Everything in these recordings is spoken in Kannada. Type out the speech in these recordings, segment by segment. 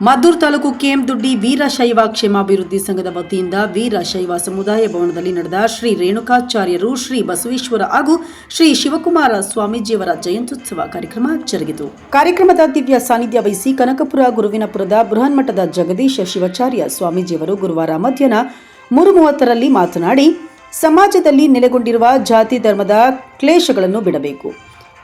ಮದ್ದೂರು ತಾಲೂಕು ಕೆಎಂ ದುಡ್ಡಿ ವೀರಶೈವ ಕ್ಷೇಮಾಭಿವೃದ್ಧಿ ಸಂಘದ ವತಿಯಿಂದ ವೀರಶೈವ ಸಮುದಾಯ ಭವನದಲ್ಲಿ ನಡೆದ ಶ್ರೀ ರೇಣುಕಾಚಾರ್ಯರು, ಶ್ರೀ ಬಸವೇಶ್ವರ ಹಾಗೂ ಶ್ರೀ ಶಿವಕುಮಾರ ಸ್ವಾಮೀಜಿಯವರ ಜಯಂತ್ಯುತ್ಸವ ಕಾರ್ಯಕ್ರಮ ಜರುಗಿತು. ಕಾರ್ಯಕ್ರಮದ ದಿವ್ಯ ಸಾನ್ನಿಧ್ಯ ವಹಿಸಿ ಕನಕಪುರ, ಗುರುವಿನಪುರದ, ಬೃಹನ್ಮಠದ ಜಗದೀಶ ಶಿವಾಚಾರ್ಯ ಸ್ವಾಮೀಜಿಯವರು ಗುರುವಾರ ಮಧ್ಯಾಹ್ನ ಮೂರು ಮೂವತ್ತರಲ್ಲಿ ಮಾತನಾಡಿ, ಸಮಾಜದಲ್ಲಿ ನೆಲೆಗೊಂಡಿರುವ ಜಾತಿ ಧರ್ಮದ ಕ್ಲೇಶಗಳನ್ನು ಬಿಡಬೇಕು.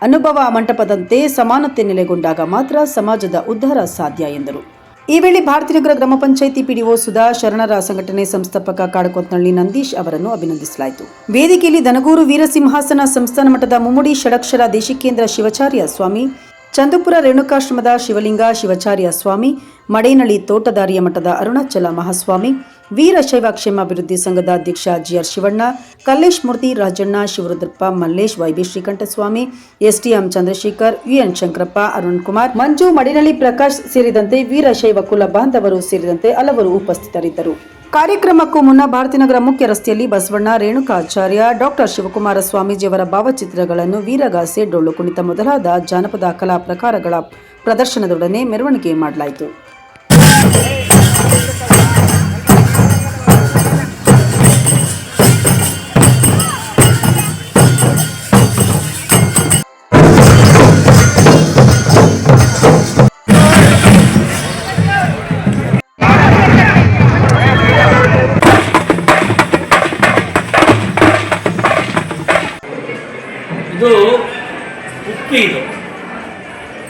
ಅನುಭವ ಮಂಟಪದಂತೆ ಸಮಾನತೆ ನೆಲೆಗೊಂಡಾಗ ಮಾತ್ರ ಸಮಾಜದ ಉದ್ಧಾರ ಸಾಧ್ಯ ಎಂದರು. ಈ ವೇಳೆ ಭಾರತೀನಗರ ಗ್ರಾಮ ಪಂಚಾಯಿತಿ ಪಿಡಿಒ ಸುಧಾ ಶರಣರ ಸಂಘಟನೆ ಸಂಸ್ಥಾಪಕ ಕಾಡಕೊತ್ನಳ್ಳಿ ನಂದೀಶ್ ಅವರನ್ನು ಅಭಿನಂದಿಸಲಾಯಿತು. ವೇದಿಕೆಯಲ್ಲಿ ದನಗೂರು ವೀರಸಿಂಹಾಸನ ಸಂಸ್ಥಾನ ಮಠದ ಮುಮ್ಮಡಿ ಷಡಕ್ಷರ ದೇಶಿಕೇಂದ್ರ ಶಿವಾಚಾರ್ಯ ಸ್ವಾಮಿ ಚಂದಪುರ ರೇಣುಕಾಶ್ರಮದ ಶಿವಲಿಂಗ ಶಿವಾಚಾರ್ಯ ಸ್ವಾಮಿ ಮಡೇನಳ್ಳಿ ತೋಟದಾರಿಯ ಮಠದ ಅರುಣಾಚಲ ಮಹಾಸ್ವಾಮಿ ವೀರಶೈವ ಕ್ಷೇಮಾಭಿವೃದ್ಧಿ ಸಂಘದ ಅಧ್ಯಕ್ಷ GR Shivanna, Kallesh Murthy Rajanna, Shivarudrappa Mallesh, YB Srikantaswamy STM Chandrashekar UN Shankarappa, Arun Kumar, Manju Madinalli Prakash ಸೇರಿದಂತೆ ವೀರಶೈವ ಕುಲ ಬಾಂಧವರು ಸೇರಿದಂತೆ ಹಲವರು ಉಪಸ್ಥಿತರಿದ್ದರು. ಕಾರ್ಯಕ್ರಮಕ್ಕೂ ಮುನ್ನ ಭಾರತೀನಗರ ಮುಖ್ಯ ರಸ್ತೆಯಲ್ಲಿ ಬಸವಣ್ಣ ರೇಣುಕಾಚಾರ್ಯ ಡಾಕ್ಟರ್ ಶಿವಕುಮಾರ ಸ್ವಾಮೀಜಿಯವರ ಭಾವಚಿತ್ರಗಳನ್ನು ವೀರಗಾಸೆ ಡೊಳ್ಳು ಕುಣಿತ ಮೊದಲಾದ ಜಾನಪದ ಕಲಾ ಪ್ರಕಾರಗಳ ಪ್ರದರ್ಶನದೊಡನೆ ಮೆರವಣಿಗೆ ಮಾಡಲಾಯಿತು. ಇದು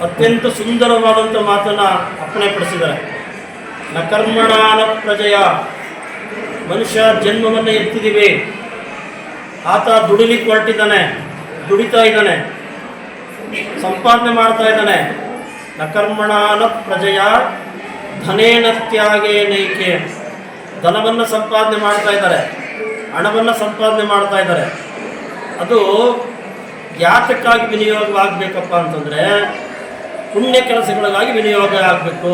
ಅತ್ಯಂತ ಸುಂದರವಾದಂಥ ಮಾತನ್ನು ಅಪ್ಪಣೆ ಪಡಿಸಿದ್ದಾರೆ. ನ ಕರ್ಮಣಾನ ಪ್ರಜೆಯ. ಮನುಷ್ಯ ಜನ್ಮವನ್ನು ಎತ್ತಿದ್ದೀವಿ ಆತ ದುಡಿಲಿಕ್ಕೆ ಹೊರಟಿದ್ದಾನೆ, ದುಡಿತಾ ಇದ್ದಾನೆ, ಸಂಪಾದನೆ ಮಾಡ್ತಾ ಇದ್ದಾನೆ. ನ ಕರ್ಮಣಾನ ಪ್ರಜೆಯ ಧನೇನ ತ್ಯಾಗೇನೈಕೆ ಧನವನ್ನು ಸಂಪಾದನೆ ಮಾಡ್ತಾ ಇದ್ದಾರೆ, ಹಣವನ್ನು ಸಂಪಾದನೆ ಮಾಡ್ತಾ ಇದ್ದಾರೆ. ಅದು ಯಾತಕ್ಕಾಗಿ ವಿನಿಯೋಗ ಆಗಬೇಕಪ್ಪ ಅಂತಂದರೆ ಪುಣ್ಯ ಕೆಲಸಗಳಿಗಾಗಿ ವಿನಿಯೋಗ ಆಗಬೇಕು.